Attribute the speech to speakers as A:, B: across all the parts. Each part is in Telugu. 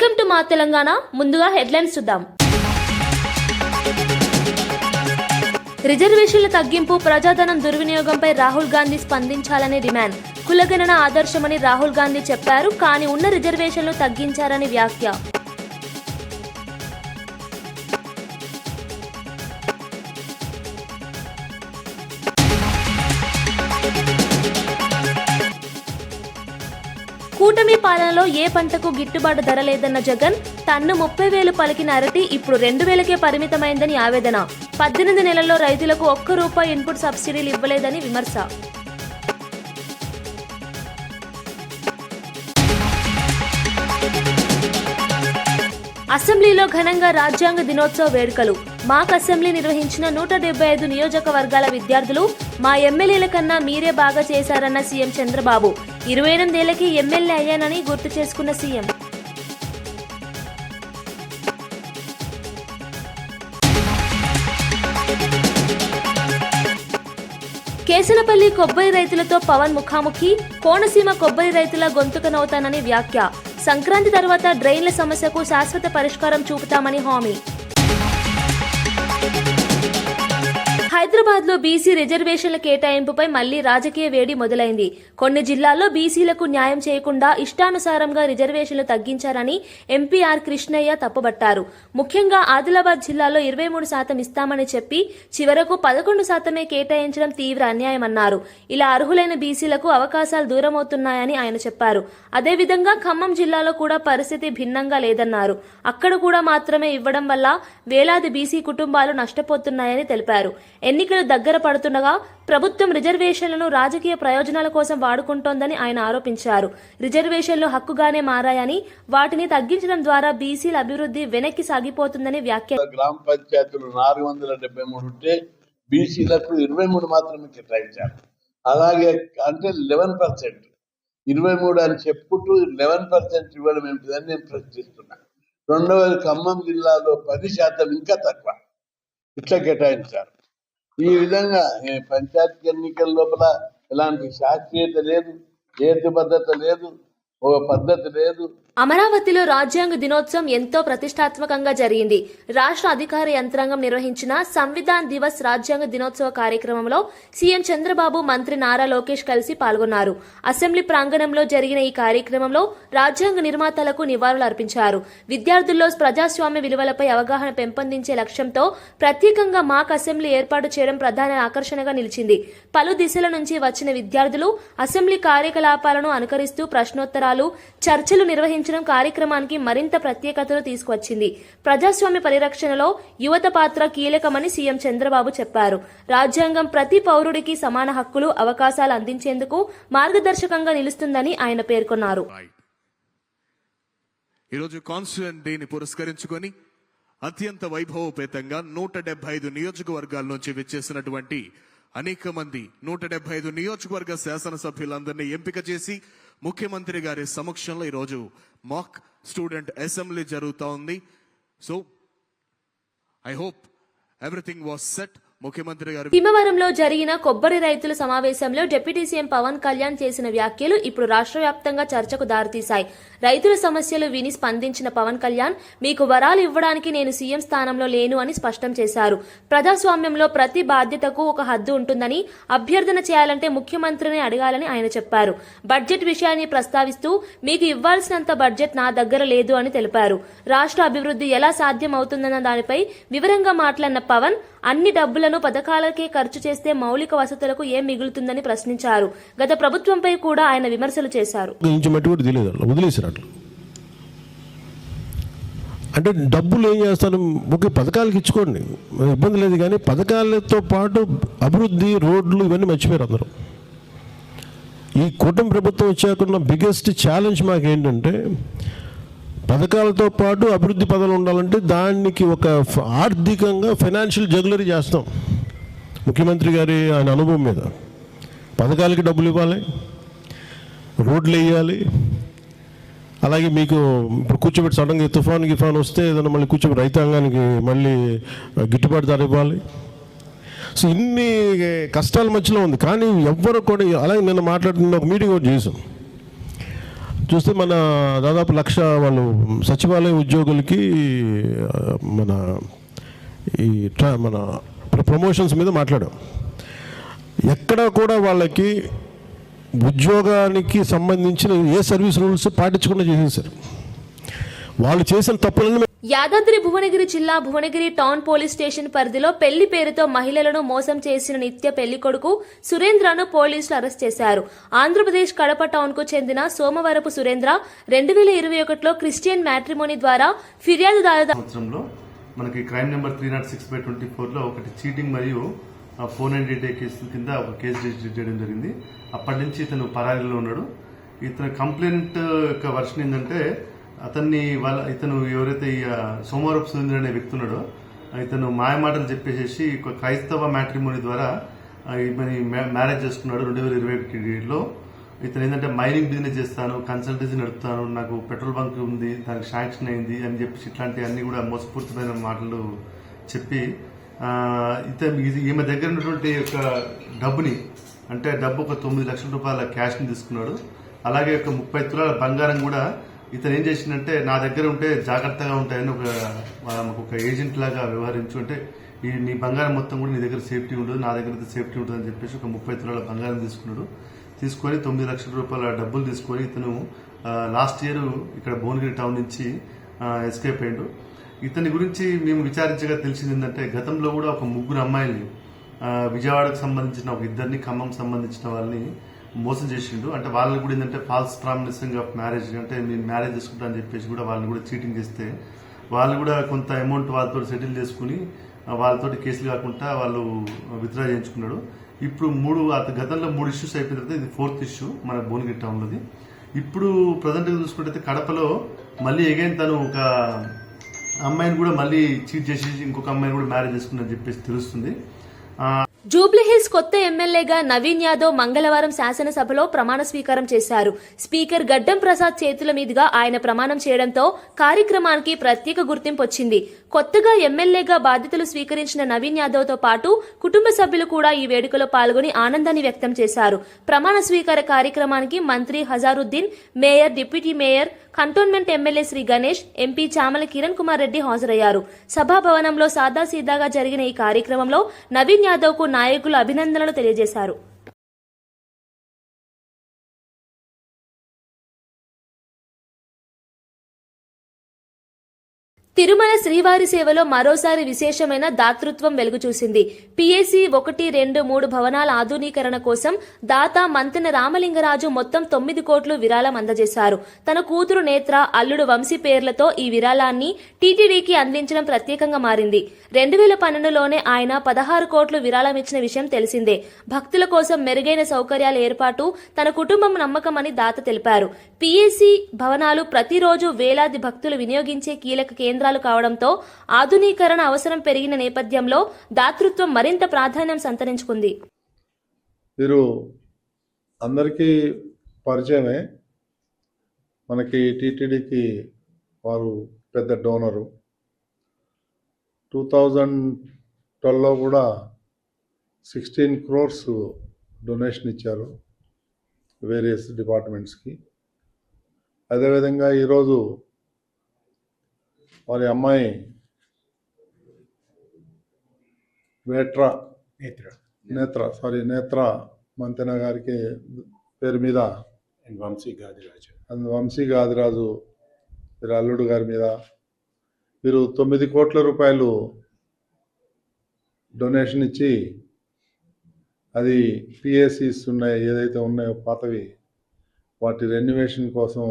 A: వెల్కమ్ టు మా తెలంగాణ. ముందుగా హెడ్లైన్స్ చూద్దాం. రిజర్వేషన్ల తగ్గింపు ప్రజాధనం దుర్వినియోగంపై రాహుల్ గాంధీ స్పందించాలని డిమాండ్. కులగణన ఆదర్శమని రాహుల్ గాంధీ చెప్పారు కానీ ఉన్న రిజర్వేషన్లు తగ్గించారని వ్యాఖ్య. కూటమి పాలనలో ఏ పంటకు గిట్టుబాటు ధర లేదన్న జగన్ టన్ను ముప్పై వేలు పలికిన అరటి ఇప్పుడు రెండు వేలకే పరిమితమైందని ఆవేదన. పద్దెనిమిది నెలల్లో రైతులకు ఒక్క రూపాయి ఇన్పుట్ సబ్సిడీలు ఇవ్వలేదని విమర్శ. అసెంబ్లీలో ఘనంగా రాజ్యాంగ దినోత్సవ వేడుకలు. మాక్ అసెంబ్లీ నిర్వహించిన నూట డెబ్బై ఐదు నియోజకవర్గాల విద్యార్థులు మా ఎమ్మెల్యేల కన్నా మీరే బాగా చేశారన్న సీఎం చంద్రబాబు. ఇరవై ఎనిమిదేళ్ళకి ఎమ్మెల్యే అయ్యానని గుర్తు చేసుకున్న సీఎం. కేసులపల్లి కొబ్బరి రైతులతో పవన్ ముఖాముఖి కోనసీమ కొబ్బరి రైతుల గొంతుకనవుతానని వ్యాఖ్య. సంక్రాంతి తర్వాత డ్రైన్ల సమస్యకు శాశ్వత పరిష్కారం చూపుతామని హామీ. హైదరాబాద్లో బీసీ రిజర్వేషన్ల కేటాయింపుపై మళ్ళీ రాజకీయ వేడి మొదలైంది. కొన్ని జిల్లాల్లో బీసీలకు న్యాయం చేయకుండా ఇష్టానుసారంగా రిజర్వేషన్లు తగ్గించారని ఎంపీఆర్ కృష్ణయ్య తప్పుబట్టారు. ముఖ్యంగా ఆదిలాబాద్ జిల్లాలో ఇరవై మూడు శాతం ఇస్తామని చెప్పి చివరకు పదకొండు శాతమే కేటాయించడం తీవ్ర అన్యాయమన్నారు. ఇలా అర్హులైన బీసీలకు అవకాశాలు దూరమవుతున్నాయని ఆయన చెప్పారు. అదేవిధంగా ఖమ్మం జిల్లాలో కూడా పరిస్థితి భిన్నంగా లేదన్నారు. అక్కడ కూడా మాత్రమే ఇవ్వడం వల్ల వేలాది బీసీ కుటుంబాలు నష్టపోతున్నాయని తెలిపారు. ఎన్నికలు దగ్గర పడుతుండగా ప్రభుత్వం రిజర్వేషన్లను రాజకీయ ప్రయోజనాల కోసం వాడుకుంటోందని ఆయన ఆరోపించారు. రిజర్వేషన్లు హక్కుగానే మారాయని వాటిని తగ్గించడం ద్వారా బీసీల అభివృద్ధి వెనక్కి సాగిపోతుందని వ్యాఖ్య
B: గ్రామ పంచాయతీలు నాలుగు వందల డెబ్బై మూడు ఉంటే బీసీలకు ఇరవై మూడు మాత్రమే కేటాయించారు. అలాగే అంటే లెవెన్ పర్సెంట్ ఇరవై మూడు అని చెప్పుకుంటూ లెవెన్ పర్సెంట్ ఇవ్వడం ఏమిటిదని నేను ప్రశ్నిస్తున్నా. రెండవది ఖమ్మం జిల్లాలో పది శాతం ఇంకా తక్కువ. ఇట్లా కేటాయించారు. ఈ విధంగా పంచాయతీ ఎన్నికల లోపల ఎలాంటి శాస్త్రీయత లేదు ఏతుబద్ధత లేదు ఒక పద్ధతి లేదు.
A: అమరావతిలో రాజ్యాంగ దినోత్సవం ఎంతో ప్రతిష్టాత్మకంగా జరిగింది. రాష్ట్ర అధికార యంత్రాంగం నిర్వహించిన సంవిధాన్ దివస్ రాజ్యాంగ దినోత్సవ కార్యక్రమంలో సీఎం చంద్రబాబు మంత్రి నారా లోకేష్ కలిసి పాల్గొన్నారు. అసెంబ్లీ ప్రాంగణంలో జరిగిన ఈ కార్యక్రమంలో రాజ్యాంగ నిర్మాతలకు నివాళులు అర్పించారు. విద్యార్థుల్లో ప్రజాస్వామ్య విలువలపై అవగాహన పెంపొందించే లక్ష్యంతో ప్రత్యేకంగా మాక్ అసెంబ్లీ ఏర్పాటు చేయడం ప్రధాన ఆకర్షణగా నిలిచింది. పలు దిశల నుంచి వచ్చిన విద్యార్థులు అసెంబ్లీ కార్యకలాపాలను అనుకరిస్తూ ప్రశ్నోత్తరాలు చర్చలు నిర్వహించడం కార్యక్రమానికి మరింత ప్రత్యేకతను తీసుకువచ్చింది. ప్రజాస్వామ్య పరిరక్షణలో యువత పాత్ర కీలకమని సీఎం చంద్రబాబు చెప్పారు. రాజ్యాంగం ప్రతి పౌరుడికి సమాన హక్కులు అవకాశాలు అందించేందుకు మార్గదర్శకంగా నిలుస్తుందని ఆయన పేర్కొన్నారు.
C: ఈరోజు కాన్స్టిట్యూంట్ డేని పురస్కరించుకొని అత్యంత వైభవపేతంగా నూట డెబ్బై ఐదు నియోజకవర్గాల నుంచి విచ్చేసినటువంటి అనేక మంది నూట డెబ్బై ఐదు నియోజకవర్గ శాసనసభ్యులందరినీ ఎంపిక చేసి ముఖ్యమంత్రి గారి సమక్షంలో ఈరోజు మాక్ స్టూడెంట్ అసెంబ్లీ జరుగుతూ ఉంది so I hope everything was set ముఖ్యమంత్రి గారు
A: భీమవరంలో జరిగిన కొబ్బరి రైతుల సమావేశంలో డిప్యూటీ సీఎం పవన్ కళ్యాణ్ చేసిన వ్యాఖ్యలు ఇప్పుడు రాష్ట్ర వ్యాప్తంగా చర్చకు దారితీశాయి. రైతుల సమస్యలు విని స్పందించిన పవన్ కళ్యాణ్ మీకు వరాలు ఇవ్వడానికి నేను సీఎం స్థానంలో లేను అని స్పష్టం చేశారు. ప్రజాస్వామ్యంలో ప్రతి బాధ్యతకు ఒక హద్దు ఉంటుందని అభ్యర్థన చేయాలంటే ముఖ్యమంత్రిని అడగాలని ఆయన చెప్పారు. బడ్జెట్ విషయాన్ని ప్రస్తావిస్తూ మీకు ఇవ్వాల్సినంత బడ్జెట్ నా దగ్గర లేదు అని తెలిపారు. రాష్ట్ర అభివృద్ధి ఎలా సాధ్యం అవుతుందన్న దానిపై వివరంగా మాట్లాడిన పవన్ అన్ని డబ్బులను పథకాలకే ఖర్చు చేస్తే మౌలిక వసతులకు ఏం మిగులుతుందని ప్రశ్నించారు. గత ప్రభుత్వంపై కూడా ఆయన విమర్శలు చేశారు.
D: కూడా తెలియదు అంటే డబ్బులు ఏం చేస్తాను? ఓకే పథకాలకు ఇచ్చుకోండి. ఇబ్బంది లేదు కానీ పథకాలతో పాటు అభివృద్ధి రోడ్లు ఇవన్నీ మర్చిపోయారు అందరూ. ఈ కూటమి ప్రభుత్వం వచ్చాకున్న బిగ్గెస్ట్ ఛాలెంజ్ మాకు ఏంటంటే పథకాలతో పాటు అభివృద్ధి పదాలు ఉండాలంటే దానికి ఒక ఫ- ఆర్థికంగా ఫైనాన్షియల్ జగులరీ చేస్తాం. ముఖ్యమంత్రి గారి ఆయన అనుభవం మీద. పథకాలకి డబ్బులు ఇవ్వాలి రోడ్లు వేయాలి. అలాగే మీకు ఇప్పుడు కూర్చోబెట్టి సడన్గా తుఫాన్ గిఫాన్ వస్తే ఏదైనా మళ్ళీ కూర్చోబెట్టి రైతాంగానికి మళ్ళీ గిట్టుబాటు ధర ఇవ్వాలి. సో ఇన్ని కష్టాల మధ్యలో ఉంది. కానీ ఎవ్వరు కూడా అలాగే నిన్న మాట్లాడుతున్న ఒక మీటింగ్ కూడా చేసాం చూస్తే మన దాదాపు లక్ష వాళ్ళు సచివాలయ ఉద్యోగులకి మన ఈ ట్రా మన ప్రమోషన్స్ మీద మాట్లాడాం. ఎక్కడ కూడా వాళ్ళకి ఉద్యోగానికి సంబంధించిన ఏ సర్వీస్ రూల్స్ పాటించకుండా చేసేసారు. వాళ్ళు చేసిన తప్పులను
A: యాదాద్రి భువనగిరి జిల్లా భువనగిరి టౌన్ పోలీస్ స్టేషన్ పరిధిలో పెళ్ళి పేరుతో మహిళలను మోసం చేసిన నిత్య పెళ్ళి కొడుకు సురేంద్రను పోలీసులు అరెస్ట్ చేశారు. ఆంధ్రప్రదేశ్ కడప టౌన్కు చెందిన సోమవరపు సురేంద్ర రెండు వేల ఇరవై ఒకటిలో క్రిస్టియన్ మ్యాట్రిమోనీ ద్వారా ఫిర్యాదుదారు
E: మనకి crime number three nought six by twenty ఫోర్లో ఒకటి చీటింగ్ మరియు ఫోర్ నైన్టీ డే కేసు కింద ఒక కేసు రిజిస్టర్ చేయడం జరిగింది. అప్పటి నుంచి ఇతను పరారీలో ఉన్నాడు. ఇతని కంప్లైంట్ యొక్క వర్షన్ ఏంటంటే అతన్ని వాళ్ళ ఇతను ఎవరైతే ఈ ఆ, సోమవారపు సురేంద్ర అనే వ్యక్తి ఉన్నాడో ఇతను మాయమాటలు చెప్పేసేసి ఒక క్రైస్తవ మ్యాట్రిమోని ద్వారా ఈమెని మ్యారేజ్ చేసుకున్నాడు రెండు వేల ఇరవై ఒకటిలో ఇతను ఏంటంటే మైనింగ్ బిజినెస్ చేస్తాను కన్సల్టెన్సీ నడుపుతాను నాకు పెట్రోల్ బంక్ ఉంది దానికి శాంక్షన్ అయింది అని చెప్పి ఇట్లాంటి అన్ని కూడా మోసపూరితమైన మాటలు చెప్పి ఇతను ఇది ఈమె దగ్గర ఉన్నటువంటి యొక్క డబ్బుని అంటే డబ్బు ఒక తొమ్మిది లక్షల రూపాయల క్యాష్ని తీసుకున్నాడు. అలాగే ఒక ముప్పై తులాల బంగారం కూడా ఇతను ఏం చేసిందంటే నా దగ్గర ఉంటే జాగ్రత్తగా ఉంటాయని ఒక ఒక ఏజెంట్ లాగా వ్యవహరించు అంటే ఈ నీ బంగారం మొత్తం కూడా నీ దగ్గర సేఫ్టీ ఉండదు నా దగ్గర అయితే సేఫ్టీ ఉంటుందని చెప్పేసి ఒక ముప్పై తులాల బంగారం తీసుకున్నాడు. తీసుకొని తొమ్మిది లక్షల రూపాయల డబ్బులు తీసుకొని ఇతను లాస్ట్ ఇయర్ ఇక్కడ భువనగిరి టౌన్ నుంచి ఎస్కేప్ అయ్యాడు. ఇతని గురించి మేము విచారించగా తెలిసింది ఏంటంటే గతంలో కూడా ఒక ముగ్గురు అమ్మాయిల్ని విజయవాడకు సంబంధించిన ఒక ఇద్దరిని ఖమ్మం సంబంధించిన వాళ్ళని మోసం చేసిండు. అంటే వాళ్ళని కూడా ఏంటంటే ఫాల్స్ ప్రామిసింగ్ ఆఫ్ మ్యారేజ్ అంటే నేను మ్యారేజ్ చేసుకుంటా అని చెప్పేసి కూడా వాళ్ళని కూడా చీటింగ్ చేస్తే వాళ్ళు కూడా కొంత అమౌంట్ వాళ్ళతో సెటిల్ చేసుకుని వాళ్ళతో వాళ్ళతోటి కేసులు కాకుండా వాళ్ళు విత్డ్రా చేయించుకున్నాడు. ఇప్పుడు మూడు అత- గతంలో మూడు ఇష్యూస్ అయిపోయిన తర్వాత ఇది ఫోర్త్ ఇష్యూ మన భువనగిరి టౌన్లోది. ఇప్పుడు ప్రజెంట్ చూసుకుంటే కడపలో మళ్ళీ ఎగైన్ తను ఒక అమ్మాయిని కూడా మళ్ళీ చీట్ చేసి ఇంకొక అమ్మాయిని కూడా మ్యారేజ్ చేసుకుందని చెప్పేసి తెలుస్తుంది.
A: జూబ్లీహిల్స్ కొత్త ఎమ్మెల్యేగా నవీన్ యాదవ్ మంగళవారం శాసనసభలో ప్రమాణ స్వీకారం చేశారు. స్పీకర్ గడ్డం ప్రసాద్ చేతుల మీదుగా ఆయన ప్రమాణం చేయడంతో కార్యక్రమానికి ప్రత్యేక గుర్తింపు వచ్చింది. కొత్తగా ఎమ్మెల్యేగా బాధ్యతలు స్వీకరించిన నవీన్ యాదవ్తో పాటు కుటుంబ సభ్యులు కూడా ఈ వేడుకలో పాల్గొని ఆనందాన్ని వ్యక్తం చేశారు. ప్రమాణ స్వీకార కార్యక్రమానికి మంత్రి Azharuddin mayor deputy mayor cantonment MLA Shri Ganesh MP Chamala Kiran Kumar Reddy హాజరయ్యారు. సభాభవనంలో సాదాసీదాగా జరిగిన ఈ కార్యక్రమంలో నవీన్ యాదవ్కు నాయకులు అభినందనలు తెలియజేశారు. తిరుమల శ్రీవారి సేవలో మరోసారి విశేషమైన దాతృత్వం వెలుగుచూసింది. పిఎసి ఒకటి రెండు మూడు భవనాల ఆధునీకరణ కోసం దాత మంతెన రామలింగరాజు మొత్తం తొమ్మిది కోట్లు విరాళం అందజేశారు. తన కూతురు నేత్ర అల్లుడు వంశీ పేర్లతో ఈ విరాళాన్ని టీటీడీకి అందించడం ప్రత్యేకంగా మారింది. రెండు వేల పన్నెండులోనే ఆయన పదహారు కోట్లు విరాళం ఇచ్చిన విషయం తెలిసిందే. భక్తుల కోసం మెరుగైన సౌకర్యాల ఏర్పాటు తన కుటుంబం నమ్మకమని దాత తెలిపారు. పిఎసి భవనాలు ప్రతిరోజు వేలాది భక్తులు వినియోగించే కీలక కేంద్రాలు కావడంతో ఆధునీకరణ అవసరం పెరిగిన నేపథ్యంలో దాతృత్వం మరింత ప్రాధాన్యం సంతరించుకుంది.
F: వీరు అందరికీ పరిచయమే. మనకి టీటీడీకి వారు పెద్ద డోనరు. టూ థౌజండ్ ట్వెల్వ్లో కూడా సిక్స్టీన్ క్రోర్స్ డొనేషన్ ఇచ్చారు వేరియస్ డిపార్ట్మెంట్స్కి. అదేవిధంగా ఈరోజు వారి అమ్మాయి వేట్రా నేత్ర సారీ నేత్ర మంతెన గారికి పేరు మీద
G: Gadiraju.
F: అందు వంశీ గాదిరాజు వీరి అల్లుడు గారి మీద వీరు తొమ్మిది కోట్ల రూపాయలు డొనేషన్ ఇచ్చి అది పిఎస్సిస్ ఉన్నాయి ఏదైతే ఉన్నాయో పాతవి వాటి రెన్యువేషన్ కోసం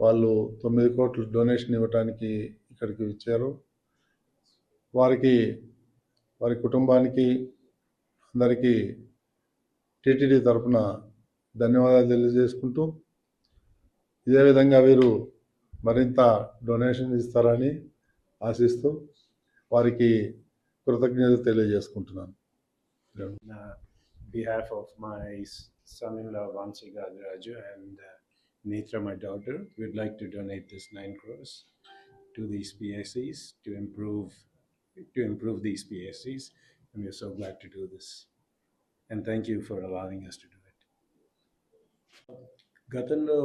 F: వాళ్ళు తొమ్మిది కోట్లు డొనేషన్ ఇవ్వటానికి ఇక్కడికి ఇచ్చారు వారికి వారి కుటుంబానికి అందరికీ టీటీడీ తరఫున ధన్యవాదాలు తెలియజేసుకుంటూ ఇదే విధంగా వీరు మరింత డొనేషన్ ఇస్తారని ఆశిస్తూ వారికి కృతజ్ఞతలు తెలియజేసుకుంటున్నాను.
G: Behalf of behalf of my s- son-in-law and uh, Netra, my daughter, we'd like to donate this nine crores to these PSCs to improve, to improve these PSCs. And we're so glad to do this. And thank you for allowing us to do it. గతంలో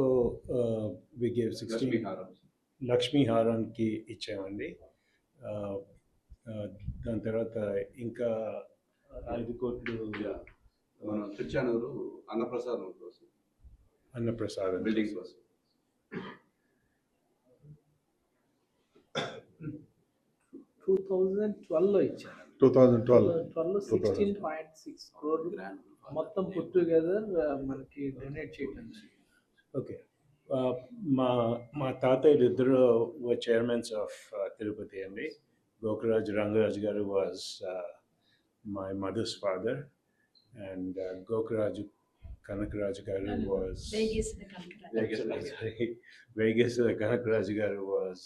G: వి గేవ్ సిక్స్టీన్ లక్ష్మీ హారానికి ఇచ్చామండి Uh, uh, దాని తర్వాత ఇంకా ఐదు కోట్లు
H: మన తిరుచానూరు అన్నప్రసాదం కోసం
G: అన్నప్రసాదం
H: బిల్డింగ్ కోసం
I: టూ థౌజండ్ ట్వెల్వ్లో ఇచ్చారు.
F: Two thousand twelve
I: twelve sixteen point six crore మొత్తం పుట్ టుగెదర్ మనకి డొనేట్ చేయడం
G: ఓకే మా మా తాతయ్యలు ఇద్దరు చైర్మన్స్ ఆఫ్ తిరుపతి అండి గోకరాజ్ రంగరాజు గారు was my mother's father and Gokaraju Kanakaraju గారు was Vegas Kanakaraju garu was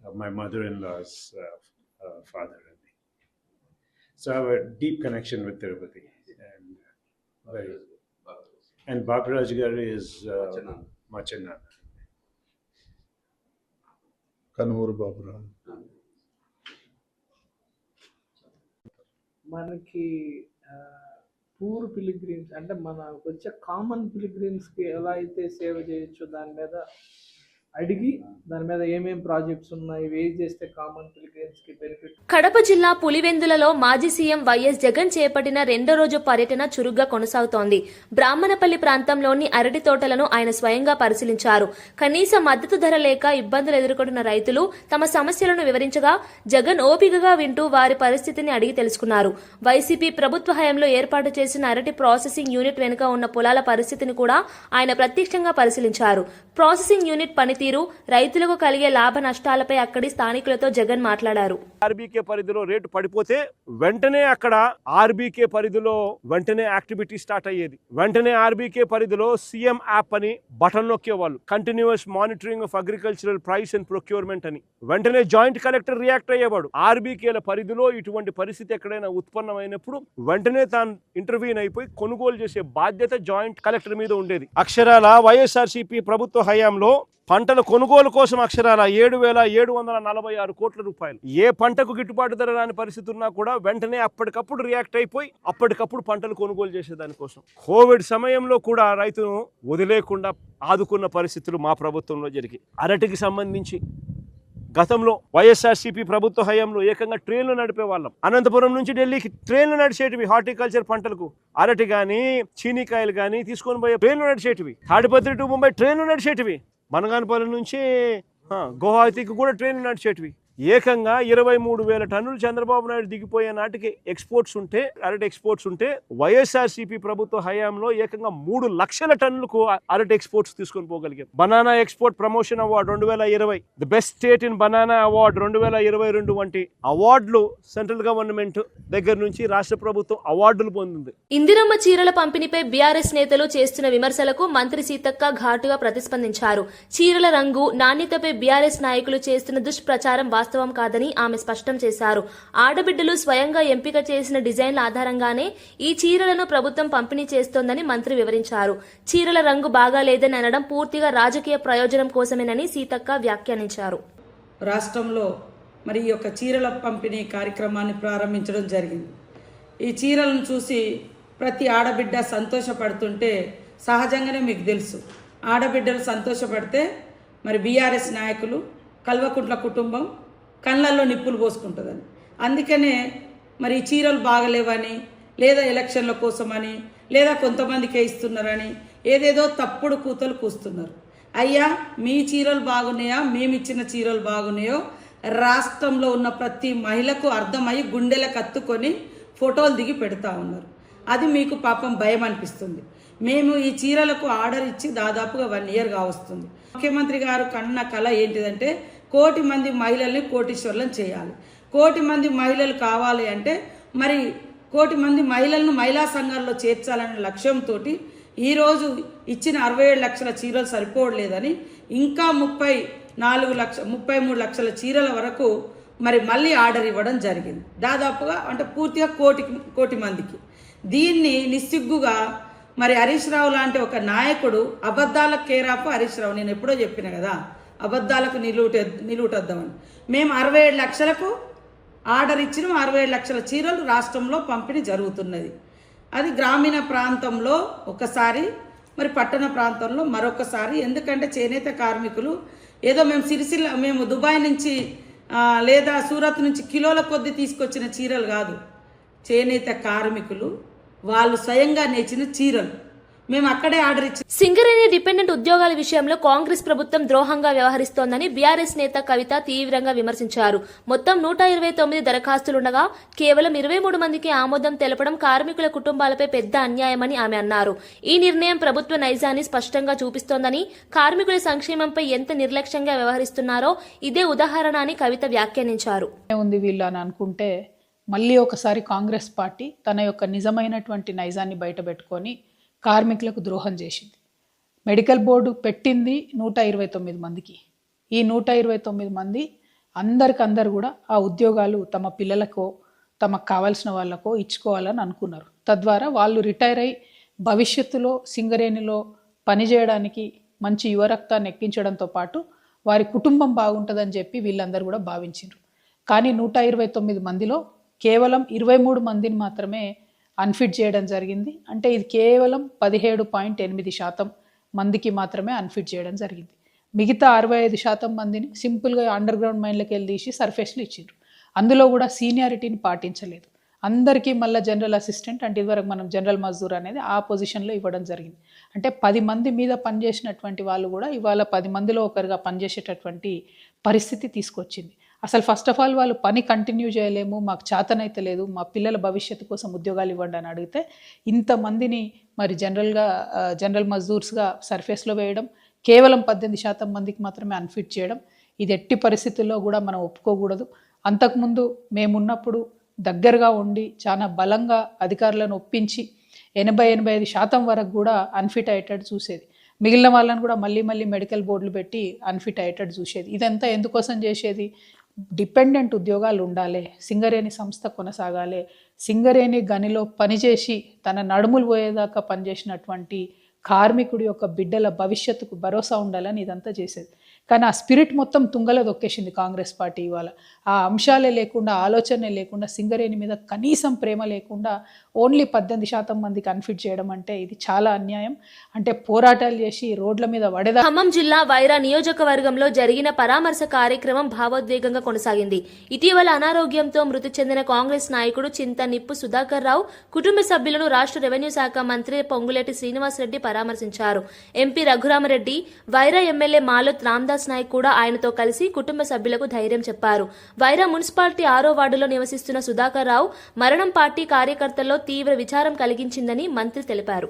G: my mother in law's father అండి so deep connection with Tirupati and very And Baparaj Garu is uh,
H: Machanana.
G: Machanana.
F: Kanumuru Baburao
I: మనకి పూర్ పిలిగ్రీమ్స్ అంటే మనకు వచ్చే కామన్ పిలిగ్రీమ్స్కి ఎలా అయితే సేవ చేయొచ్చు దాని మీద అడిగి దాని మీద ఏమేం ప్రాజెక్ట్స్ ఉన్నాయి ఏం చేస్తే కామన్ బెనిఫిట్
A: కడప జిల్లా పులివెందులలో మాజీ సీఎం వైఎస్ జగన్ చేపట్టిన రెండో రోజు పర్యటన చురుగ్గా కొనసాగుతోంది. బ్రాహ్మణపల్లి ప్రాంతంలోని అరటి తోటలను ఆయన స్వయంగా పరిశీలించారు. కనీస మద్దతు ధర లేక ఇబ్బందులు ఎదుర్కొంటున్న రైతులు తమ సమస్యలను వివరించగా జగన్ ఓపికగా వింటూ వారి పరిస్థితిని అడిగి తెలుసుకున్నారు. వైసీపీ ప్రభుత్వ హయాంలో ఏర్పాటు చేసిన అరటి ప్రాసెసింగ్ యూనిట్ వెనుక ఉన్న పొలాల పరిస్థితిని కూడా ఆయన ప్రత్యక్షంగా పరిశీలించారు. ప్రాసెసింగ్ యూనిట్ పనితీరు రైతులకు కలిగే లాభ నష్టాలపై అక్కడి స్థానికులతో జగన్ మాట్లాడారు.
J: ఆర్బీకే పరిధిలో రేటు పడిపోతే వెంటనే అక్కడ ఆర్బీకే పరిధిలో వెంటనే యాక్టివిటీ స్టార్ట్ అయ్యేది. వెంటనే ఆర్బీకే పరిధిలో సీఎం యాప్ అని button నొక్కేవాళ్ళు. Continuous monitoring of agricultural price and procurement అని. వెంటనే జాయింట్ కలెక్టర్ రియాక్ట్ అయ్యేవాడు. ఆర్బీకేల పరిధిలో ఇటువంటి పరిస్థితి ఎక్కడైనా ఉత్పన్నమైనప్పుడు వెంటనే తాను ఇంటర్వ్యూన్ అయిపోయి కొనుగోలు చేసే బాధ్యత జాయింట్ కలెక్టర్ మీద ఉండేది. అక్షరాల వైఎస్ఆర్సీపీ ప్రభుత్వ హయాంలో పంటల కొనుగోలు కోసం అక్షరాల ఏడు వేల ఏడు వందల నలభై ఆరు కోట్ల రూపాయలు. ఏ పంటకు గిట్టుబాటు ధర రాని పరిస్థితి ఉన్నా కూడా వెంటనే అప్పటికప్పుడు రియాక్ట్ అయిపోయి అప్పటికప్పుడు పంటలు కొనుగోలు చేసేదానికోసం కోవిడ్ సమయంలో కూడా రైతును వదిలేకుండా ఆదుకున్న పరిస్థితులు మా ప్రభుత్వంలో జరిగాయి. అరటికి సంబంధించి గతంలో వైఎస్ఆర్సీపీ ప్రభుత్వ హయాంలో ఏకంగా ట్రైన్లు నడిపే వాళ్ళం. అనంతపురం నుంచి ఢిల్లీకి ట్రైన్లు నడిచేటివి హార్టికల్చర్ పంటలకు. అరటి కానీ చీనీకాయలు కానీ తీసుకొని పోయే ట్రైన్లు నడిచేటివి. తాడిపత్రి టు ముంబై ట్రైన్లు నడిచేటివి. మనగానపల్లి నుంచి ఆ, కూడా ట్రైన్లు నడిచేటివి. ఏకంగా ఇరవై మూడు వేల టన్నులు చంద్రబాబు నాయుడు దిగిపోయే నాటికి ఎక్స్పోర్ట్స్ ఉంటే అరటి ఎక్స్పోర్ట్స్ ఉంటే వైఎస్ఆర్సీపీ ప్రభుత్వ హయాంలో ఏకంగా మూడు లక్షల టన్నులకు అరటి ఎక్స్పోర్ట్స్ తీసుకొని పోగలిగారు బనానా ఎక్స్పోర్ట్ ప్రమోషన్ అవార్డు రెండు వేల ఇరవై the best state in banana award రెండు వేల ఇరవై రెండు వంటి అవార్డులు సెంట్రల్ గవర్నమెంట్ దగ్గర నుంచి రాష్ట్ర ప్రభుత్వం అవార్డులు పొందింది.
A: ఇందిరమ్మ చీరల పంపిణీపై బీఆర్ఎస్ నేతలు చేస్తున్న విమర్శలకు మంత్రి సీతక్క ఘాటుగా ప్రతిస్పందించారు. చీరల రంగు నాణ్యతపై బీఆర్ఎస్ నాయకులు చేస్తున్న దుష్ప్రచారం వాస్తవం. కాదని ఆమె స్పష్టం చేశారు. ఆడబిడ్డలు స్వయంగా ఎంపిక చేసిన డిజైన్ల ఆధారంగానే ఈ చీరలను ప్రభుత్వం పంపిణీ చేస్తోందని మంత్రి వివరించారు. చీరల రంగు బాగా లేదని అనడం పూర్తిగా రాజకీయ ప్రయోజనం కోసమేనని సీతక్క వ్యాఖ్యానించారు.
K: రాష్ట్రంలో మరి ఈ యొక్క చీరల పంపిణీ కార్యక్రమాన్ని ప్రారంభించడం జరిగింది. ఈ చీరలను చూసి ప్రతి ఆడబిడ్డ సంతోషపడుతుంటే సహజంగానే మీకు తెలుసు. ఆడబిడ్డలు సంతోషపడితే మరి బీఆర్ఎస్ నాయకులు కల్వకుంట్ల కుటుంబం కళ్ళల్లో నిప్పులు పోసుకుంటుందని. అందుకనే మరి చీరలు బాగలేవని లేదా ఎలక్షన్ల కోసమని లేదా కొంతమందికే ఇస్తున్నారని ఏదేదో తప్పుడు కూతలు కూస్తున్నారు. అయ్యా మీ చీరలు బాగున్నాయా? మేము ఇచ్చిన చీరలు బాగున్నాయో? రాష్ట్రంలో ఉన్న ప్రతి మహిళకు అర్థమై గుండెలకు కత్తుకొని ఫోటోలు దిగి పెడతా ఉన్నారు. అది మీకు పాపం భయం అనిపిస్తుంది. మేము ఈ చీరలకు ఆర్డర్ ఇచ్చి దాదాపుగా వన్ ఇయర్ కావస్తుంది. ముఖ్యమంత్రి గారు కన్న కళ ఏంటిదంటే కోటి మంది మహిళల్ని కోటీశ్వర్లను చేయాలి. కోటి మంది మహిళలు కావాలి అంటే మరి కోటి మంది మహిళలను మహిళా సంఘాల్లో చేర్చాలనే లక్ష్యంతో ఈరోజు ఇచ్చిన అరవై ఏడు లక్షల చీరలు సరిపోవట్లేదని ఇంకా ముప్పై నాలుగు లక్ష ముప్పై మూడు లక్షల చీరల వరకు మరి మళ్ళీ ఆర్డర్ ఇవ్వడం జరిగింది. దాదాపుగా అంటే పూర్తిగా కోటి కోటి మందికి. దీన్ని నిస్సిగ్గుగా మరి హరీష్ రావు లాంటి ఒక నాయకుడు అబద్ధాల కేరాపు హరీష్ రావు నేను ఎప్పుడో చెప్పిన కదా అబద్ధాలకు నిలువుట నిలువుటద్దామని. మేము అరవై ఏడు లక్షలకు ఆర్డర్ ఇచ్చిన. అరవై ఏడు లక్షల చీరలు రాష్ట్రంలో పంపిణీ జరుగుతున్నది. అది గ్రామీణ ప్రాంతంలో ఒకసారి మరి పట్టణ ప్రాంతంలో మరొకసారి. ఎందుకంటే చేనేత కార్మికులు ఏదో మేము సిరిసిల్ల మేము దుబాయ్ నుంచి లేదా సూరత్ నుంచి కిలోల కొద్ది తీసుకొచ్చిన చీరలు కాదు. చేనేత కార్మికులు వాళ్ళు స్వయంగా నేర్చిన చీరలు. మేము అక్కడే ఆర్డర్ ఇచ్చి
A: సింగరేణి డిపెండెంట్ ఉద్యోగాల విషయంలో కాంగ్రెస్ ప్రభుత్వం ద్రోహంగా వ్యవహరిస్తోందని బీఆర్ఎస్ నేత కవిత తీవ్రంగా విమర్శించారు. మొత్తం నూట ఇరవై తొమ్మిది దరఖాస్తులుండగా కేవలం ఇరవై మూడు మందికి ఆమోదం తెలపడం కార్మికుల కుటుంబాలపై పెద్ద అన్యాయమని ఆమె అన్నారు. ఈ నిర్ణయం ప్రభుత్వ నైజాన్ని స్పష్టంగా చూపిస్తోందని కార్మికుల సంక్షేమంపై ఎంత నిర్లక్ష్యంగా వ్యవహరిస్తున్నారో ఇదే ఉదాహరణ అని కవిత వ్యాఖ్యానించారు.
L: ఉంది వీళ్ళు అని అనుకుంటే మళ్ళీ ఒకసారి కాంగ్రెస్ పార్టీ తన యొక్క నిజమైనటువంటి నైజాన్ని బయటపెట్టుకొని కార్మికులకు ద్రోహం చేసింది. మెడికల్ బోర్డు పెట్టింది నూట ఇరవై తొమ్మిది మందికి. ఈ నూట ఇరవై తొమ్మిది మంది అందరికందరు కూడా ఆ ఉద్యోగాలు తమ పిల్లలకో తమకు కావాల్సిన వాళ్ళకో ఇచ్చుకోవాలని అనుకున్నారు. తద్వారా వాళ్ళు రిటైర్ అయి భవిష్యత్తులో సింగరేణిలో పనిచేయడానికి మంచి యువరక్తాన్ని ఎక్కించడంతో పాటు వారి కుటుంబం బాగుంటుందని చెప్పి వీళ్ళందరూ కూడా భావించారు కానీ నూట ఇరవై తొమ్మిది మందిలో కేవలం ఇరవై మూడు మందిని మాత్రమే అన్ఫిట్ చేయడం జరిగింది. అంటే ఇది కేవలం పదిహేడు పాయింట్ ఎనిమిది శాతం మందికి మాత్రమే అన్ఫిట్ చేయడం జరిగింది. మిగతా అరవై ఐదు శాతం మందిని సింపుల్గా అండర్ గ్రౌండ్ మైండ్లోకి వెళ్ళి తీసి సర్ఫేస్లు ఇచ్చిండ్రు. అందులో కూడా సీనియారిటీని పాటించలేదు. అందరికీ మళ్ళీ జనరల్ అసిస్టెంట్ అంటే ఇదివరకు మనం జనరల్ మజ్దూర్ అనేది ఆ పొజిషన్లో ఇవ్వడం జరిగింది. అంటే పది మంది మీద పనిచేసినటువంటి వాళ్ళు కూడా ఇవాళ పది మందిలో ఒకరిగా పనిచేసేటటువంటి పరిస్థితి తీసుకొచ్చింది. అసలు ఫస్ట్ ఆఫ్ ఆల్ వాళ్ళు పని కంటిన్యూ చేయలేము మాకు చేతనైతే లేదు మా పిల్లల భవిష్యత్తు కోసం ఉద్యోగాలు ఇవ్వండి అని అడిగితే ఇంతమందిని మరి జనరల్గా జనరల్ మజ్దూర్స్గా సర్ఫేస్లో వేయడం కేవలం పద్దెనిమిది శాతం మందికి మాత్రమే అన్ఫిట్ చేయడం ఇది ఎట్టి పరిస్థితుల్లో కూడా మనం ఒప్పుకోకూడదు. అంతకుముందు మేమున్నప్పుడు దగ్గరగా ఉండి చాలా బలంగా అధికారులను ఒప్పించి ఎనభై ఎనభై ఐదు శాతం వరకు కూడా అన్ఫిట్ అయ్యేటట్టు చూసేది. మిగిలిన వాళ్ళని కూడా మళ్ళీ మళ్ళీ మెడికల్ బోర్డులు పెట్టి అన్ఫిట్ అయ్యేటట్టు చూసేది. ఇదంతా ఎందుకోసం చేసేది? డిపెండెంట్ ఉద్యోగాలు ఉండాలి సింగరేణి సంస్థ కొనసాగాలి సింగరేణి గనిలో పనిచేసి తన నడుములు పోయేదాకా పనిచేసినటువంటి కార్మికుడి యొక్క బిడ్డల భవిష్యత్తుకు భరోసా ఉండాలని ఇదంతా చేసేది. కానీ ఆ స్పిరిట్ మొత్తం తుంగలో దొక్కేసింది కాంగ్రెస్ పార్టీ ఇవాళ. ఆ అంశాలే లేకుండా ఆలోచనే లేకుండా సింగరేణి మీద కనీసం ప్రేమ లేకుండా ఓన్లీ పద్దెనిమిది శాతం మందికి అన్ఫిట్ చేయడం అంటే ఇది చాలా అన్యాయం. అంటే పోరాటాలు చేసి రోడ్ల మీద వడేదా
A: ఖమ్మం జిల్లా వైరా నియోజకవర్గంలో జరిగిన పరామర్శ కార్యక్రమం భావోద్వేగంగా కొనసాగింది. ఇటీవల అనారోగ్యంతో మృతి చెందిన కాంగ్రెస్ నాయకుడు చింత నిప్పు సుధాకర్ రావు కుటుంబ సభ్యులను రాష్ట్ర రెవెన్యూ శాఖ మంత్రి పొంగులేటి శ్రీనివాసరెడ్డి పరామర్శించారు. ఎంపీ రఘురామరెడ్డి వైరా ఎమ్మెల్యే మాలోత్ రామ్దాస్ నాయక్ కూడా ఆయనతో కలిసి కుటుంబ సభ్యులకు ధైర్యం చెప్పారు. వైరా మున్సిపాలిటీ ఆరో వార్డులో నివసిస్తున్న సుధాకర్ రావు మరణం పార్టీ కార్యకర్తల్లో తీవ్ర విచారం కలిగించిందని మంత్రి తెలిపారు.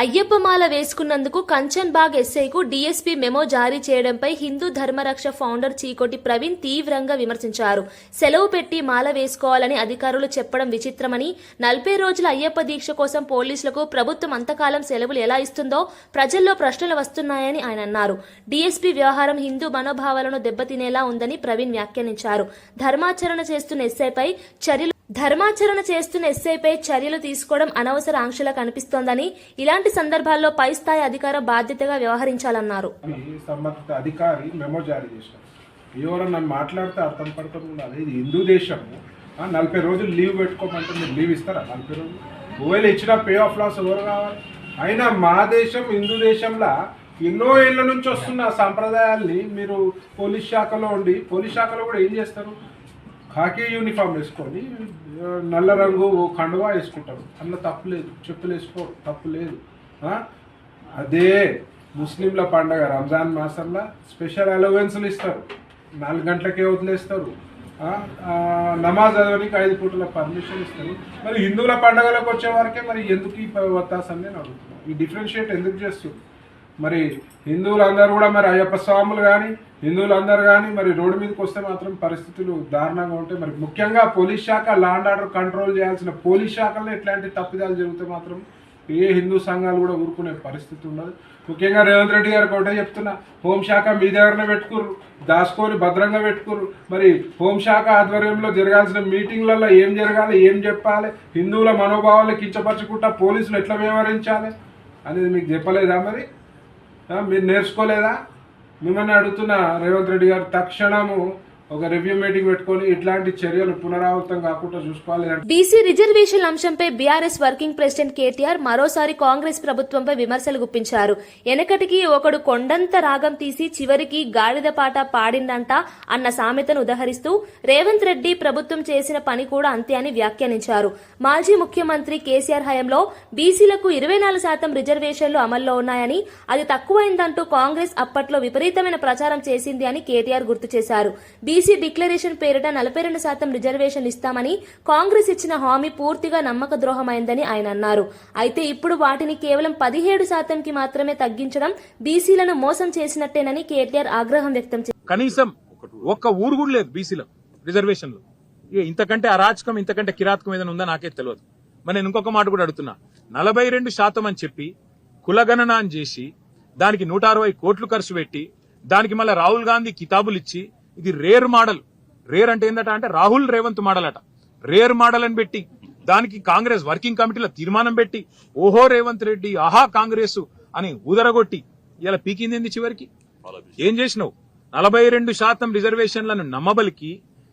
A: అయ్యప్పమాల వేసుకున్నందుకు కంచన్ బాగ్ ఎస్ఐకు డీఎస్పీ మెమో జారీ చేయడంపై హిందూ ధర్మరక్ష ఫౌండర్ చీకోటి ప్రవీణ్ తీవ్రంగా విమర్శించారు. సెలవు పెట్టి మాల వేసుకోవాలని అధికారులు చెప్పడం విచిత్రమని నలభై రోజుల అయ్యప్ప దీక్ష కోసం పోలీసులకు ప్రభుత్వం అంతకాలం సెలవులు ఎలా ఇస్తుందో ప్రజల్లో ప్రశ్నలు వస్తున్నాయని ఆయన అన్నారు. డీఎస్పీ వ్యవహారం హిందూ మనోభావాలను దెబ్బతినేలా ఉందని ప్రవీణ్ వ్యాఖ్యానించారు. ధర్మాచరణ చేస్తున్న ఎస్ఐపై చర్యలు ధర్మాచరణ చేస్తున్న ఎస్ఐపై చర్యలు తీసుకోవడం అనవసర ఆంక్షలా కనిపిస్తోందని ఇలాంటి సందర్భాల్లో పై స్థాయి అధికార బాధ్యతగా వ్యవహరించాలన్నారు.
M: సంబంధిత అధికారి మెమో జారీ చేశారు. ఎవరన్నా మాట్లాడితే అర్థం పడుతుంది? ఇది హిందూ దేశము నలభై రోజులు లీవ్ పెట్టుకోమంటే మీరు లీవ్ ఇస్తారా నలభై రోజులు? ఒకవేళ ఇచ్చిన పే ఆఫ్ లాస్ ఎవరు కావాలి? అయినా మా దేశం హిందూ దేశంలో ఎన్నో ఏళ్ళ నుంచి వస్తున్న సాంప్రదాయాల్ని మీరు పోలీస్ శాఖలో ఉండి పోలీస్ శాఖలో కూడా ఏం చేస్తారు? ఖాకీ యూనిఫామ్ వేసుకొని నల్ల రంగు కండువా వేసుకుంటారు అందులో తప్పు లేదు చెప్పులు వేసుకో తప్పు లేదు. అదే ముస్లింల పండగ రంజాన్ మాసంలో స్పెషల్ అలవెన్స్లు ఇస్తారు. నాలుగు గంటలకే వదిలేస్తారు. నమాజ్ చదవడానికి ఐదు పూటల పర్మిషన్ ఇస్తారు. మరి హిందువుల పండగలకు వచ్చే వరకే మరి ఎందుకు ఈ వత్తాస్ అని నేను అడుగుతున్నాను ఈ డిఫరెన్షియేట్ ఎందుకు చేస్తుంది మరి హిందువులందరూ కూడా మరి అయ్యప్ప స్వాములు కానీ హిందువులందరూ కానీ మరి రోడ్డు మీదకి వస్తే మాత్రం పరిస్థితులు దారుణంగా ఉంటాయి. మరి ముఖ్యంగా పోలీస్ శాఖ లాండ్ ఆర్డర్ కంట్రోల్ చేయాల్సిన పోలీస్ శాఖలో ఇట్లాంటి తప్పిదాలు జరిగితే మాత్రం ఏ హిందూ సంఘాలు కూడా ఊరుకునే పరిస్థితి ఉండదు. ముఖ్యంగా రేవంత్ రెడ్డి గారికి ఒకటే చెప్తున్నా హోంశాఖ మీ దగ్గరనే పెట్టుకుర్రు దాచుకొని భద్రంగా పెట్టుకుర్రు మరి హోంశాఖ ఆధ్వర్యంలో జరగాల్సిన మీటింగ్లలో ఏం జరగాలి ఏం చెప్పాలి హిందువుల మనోభావాలు కించపరచుకుంటా పోలీసులు ఎట్లా వ్యవహరించాలి అనేది మీకు చెప్పలేదా మరి? మీరు నేర్చుకోలేదా? మిమ్మల్ని అడుగుతున్న రేవంత్ రెడ్డి గారు తక్షణము ఒక రివ్యూ మీటింగ్ పెట్టుకొని ఇట్లాంటి చర్యలు పునరావృతం కాకుండా చూసుకోవాలి
A: బీసీ రిజర్వేషన్ అంశంపై బీఆర్ఎస్ వర్కింగ్ ప్రెసిడెంట్ కేటీఆర్ మరోసారి కాంగ్రెస్ ప్రభుత్వంపై విమర్శలు గుప్పించారు. వెనకటికి ఒకడు కొండంత రాగం తీసి చివరికి గాడిద పాట పాడిందంట అన్న సామెతను ఉదహరిస్తూ రేవంత్ రెడ్డి ప్రభుత్వం చేసిన పని కూడా అంతే అని వ్యాఖ్యానించారు. మాజీ ముఖ్యమంత్రి కేసీఆర్ హయాంలో బీసీలకు ఇరవై నాలుగు శాతం రిజర్వేషన్లు అమల్లో ఉన్నాయని అది తక్కువైందంటూ కాంగ్రెస్ అప్పట్లో విపరీతమైన ప్రచారం చేసింది అని కేటీఆర్ గుర్తు చేశారు. బీసీ డిక్లరేషన్ పేరిట నలభై రెండు శాతం రిజర్వేషన్ ఇస్తామని కాంగ్రెస్ ఇచ్చిన హామీ పూర్తిగా నమ్మక ద్రోహమైందని ఆయన అన్నారు. అయితే ఇప్పుడు వాటిని కేవలం పదిహేడు శాతంకి మాత్రమే తగ్గించడం బీసీలను మోసం చేసినట్టేనని కేటీఆర్ ఆగ్రహం వ్యక్తం చేశారు
N: కనీసం ఒక్క ఊరు కూడా లేదు బీసీలో రిజర్వేషన్లు. ఇంతకంటే అరాచకం ఇంతకంటే కిరాతకం ఏదైనా ఉందా నాకే తెలియదు. మరి నేను ఇంకొక మాట కూడా అడుగుతున్నా. నలభై రెండు శాతం అని చెప్పి కులగణన అని చేసి దానికి నూట అరవై కోట్లు ఖర్చు పెట్టి దానికి మళ్ళీ రాహుల్ గాంధీ కితాబులు ఇచ్చి ఇది రేర్ మోడల్. రేర్ అంటే ఏంటంటే అంటే రాహుల్ రేవంత్ మోడల్ అట రేర్ మోడల్ అని పెట్టి దానికి కాంగ్రెస్ వర్కింగ్ కమిటీలో తీర్మానం పెట్టి ఓహో రేవంత్ రెడ్డి ఆహా కాంగ్రెస్ అని ఊదరగొట్టి ఇలా పీకింది ఏంది చివరికి? ఏం చేసినావు? నలభై రెండు శాతం రిజర్వేషన్లను నమ్మబలికి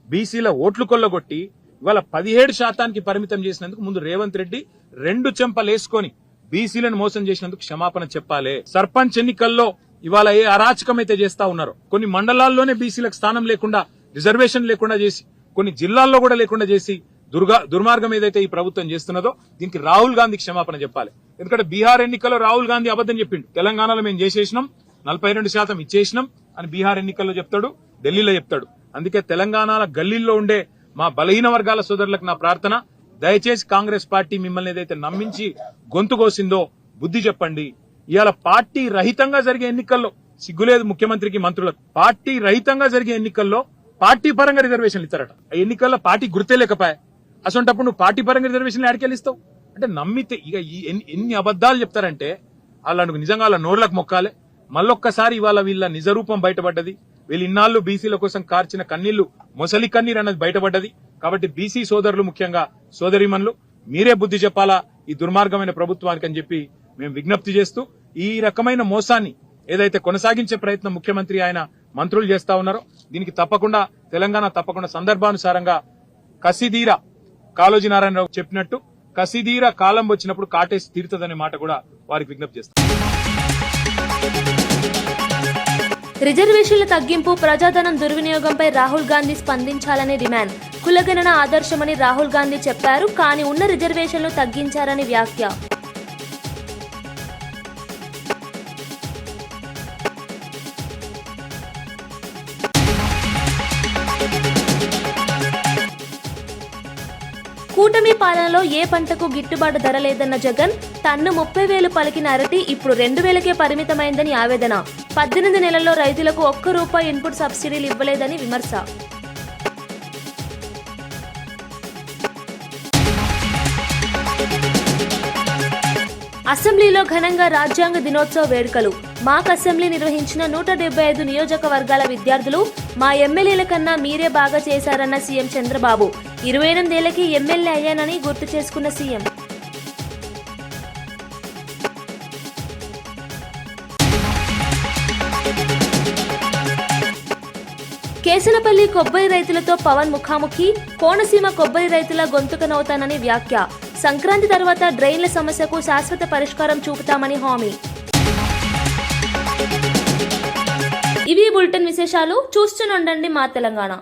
N: బీసీల ఓట్లు కొల్లగొట్టి ఇవాళ పదిహేడు శాతానికి పరిమితం చేసినందుకు ముందు రేవంత్ రెడ్డి రెండు చెంపలేసుకొని బీసీలను మోసం చేసినందుకు క్షమాపణ చెప్పాలి. సర్పంచ్ ఎన్నికల్లో ఇవాళ ఏ అరాచకం అయితే చేస్తా ఉన్నారో కొన్ని మండలాల్లోనే బీసీలకు స్థానం లేకుండా రిజర్వేషన్ లేకుండా చేసి కొన్ని జిల్లాల్లో కూడా లేకుండా చేసి దుర్గా దుర్మార్గం ఏదైతే ఈ ప్రభుత్వం చేస్తున్నదో దీనికి రాహుల్ గాంధీ క్షమాపణ చెప్పాలి. ఎందుకంటే బీహార్ ఎన్నికల్లో రాహుల్ గాంధీ అబద్ధం చెప్పిండు. తెలంగాణలో మేము చేసేసినాం నలభై రెండు శాతం ఇచ్చేసినాం అని బీహార్ ఎన్నికల్లో చెప్తాడు ఢిల్లీలో చెప్తాడు. అందుకే తెలంగాణ గల్లీల్లో ఉండే మా బలహీన వర్గాల సోదరులకు నా ప్రార్థన. దయచేసి కాంగ్రెస్ పార్టీ మిమ్మల్ని ఏదైతే నమ్మించి గొంతు కోసిందో బుద్ధి చెప్పండి. ఇవాళ పార్టీ రహితంగా జరిగే ఎన్నికల్లో సిగ్గులేదు ముఖ్యమంత్రికి మంత్రులకు. పార్టీ రహితంగా జరిగే ఎన్నికల్లో పార్టీ పరంగా రిజర్వేషన్లు ఇస్తారట. ఆ ఎన్నికల్లో పార్టీ గుర్తే లేకపోయా. అసొంటప్పుడు నువ్వు పార్టీ పరంగా రిజర్వేషన్లు ఆడికెళ్ళిస్తావు అంటే నమ్మితే ఇక ఎన్ని- అబద్దాలు చెప్తారంటే వాళ్ళకు నిజంగా వాళ్ళ నోర్లకు మొక్కాలి. మళ్ళొక్కసారి ఇవాళ వీళ్ళ నిజరూపం బయటపడ్డది. వీళ్ళు ఇన్నాళ్ళు బీసీల కోసం కార్చిన కన్నీళ్ళు మొసలి కన్నీరు అన్నది బయటపడ్డది. కాబట్టి బీసీ సోదరులు ముఖ్యంగా సోదరిమన్లు మీరే బుద్ధి చెప్పాలా? ఈ దుర్మార్గమైన ప్రభుత్వానికి అని చెప్పి మేము విజ్ఞప్తి చేస్తూ ఈ రకమైన మోసాన్ని ఏదైతే కొనసాగించే ప్రయత్నం ముఖ్యమంత్రి ఆయన మంత్రులు చేస్తా ఉన్నారో దీనికి తప్పకుండా తెలంగాణ తప్పకుండా సందర్భానుసారంగా కసిదీర కాళోజీ నారాయణరావు చెప్పినట్టు కసిదీర కాలం వచ్చినప్పుడు కాటేసి తీరుతుందనే మాట కూడా వారికి విజ్ఞప్తి చేస్తారు
A: రిజర్వేషన్ల తగ్గింపు ప్రజాధనం దుర్వినియోగంపై రాహుల్ గాంధీ స్పందించాలని డిమాండ్. కులగణన ఆదర్శమని రాహుల్ గాంధీ చెప్పారు కానీ ఉన్న రిజర్వేషన్లు తగ్గించారని వ్యాఖ్య. పాలనలో ఏ పంటకు గిట్టుబాటు ధర లేదన్న జగన్ టన్ను ముప్పై వేలు పలికిన అరటి ఇప్పుడు రెండు వేలకే పరిమితమైందని ఆవేదన. పద్దెనిమిది నెలల్లో రైతులకు ఒక్క రూపాయి ఇన్పుట్ సబ్సిడీలు ఇవ్వలేదని విమర్శ. అసెంబ్లీలో ఘనంగా రాజ్యాంగ దినోత్సవ వేడుకలు. మాక్ అసెంబ్లీ నిర్వహించిన నూట డెబ్బై ఐదు నియోజకవర్గాల విద్యార్థులు మా ఎమ్మెల్యేల కన్నా మీరే బాగా చేశారన్న సీఎం చంద్రబాబు. ఇరవై ఎనిమిదేళ్ళకి ఎమ్మెల్యే అయ్యానని గుర్తు చేసుకున్న సీఎం. కేసులపల్లి కొబ్బరి రైతులతో పవన్ ముఖాముఖి కోనసీమ కొబ్బరి రైతుల గొంతుకనవుతానని వ్యాఖ్య. సంక్రాంతి తర్వాత డ్రైన్ల సమస్యకు శాశ్వత పరిష్కారం చూపుతామని హామీ. ఇవి బులెటిన్ విశేషాలు. చూస్తూనుండండి మా తెలంగాణ.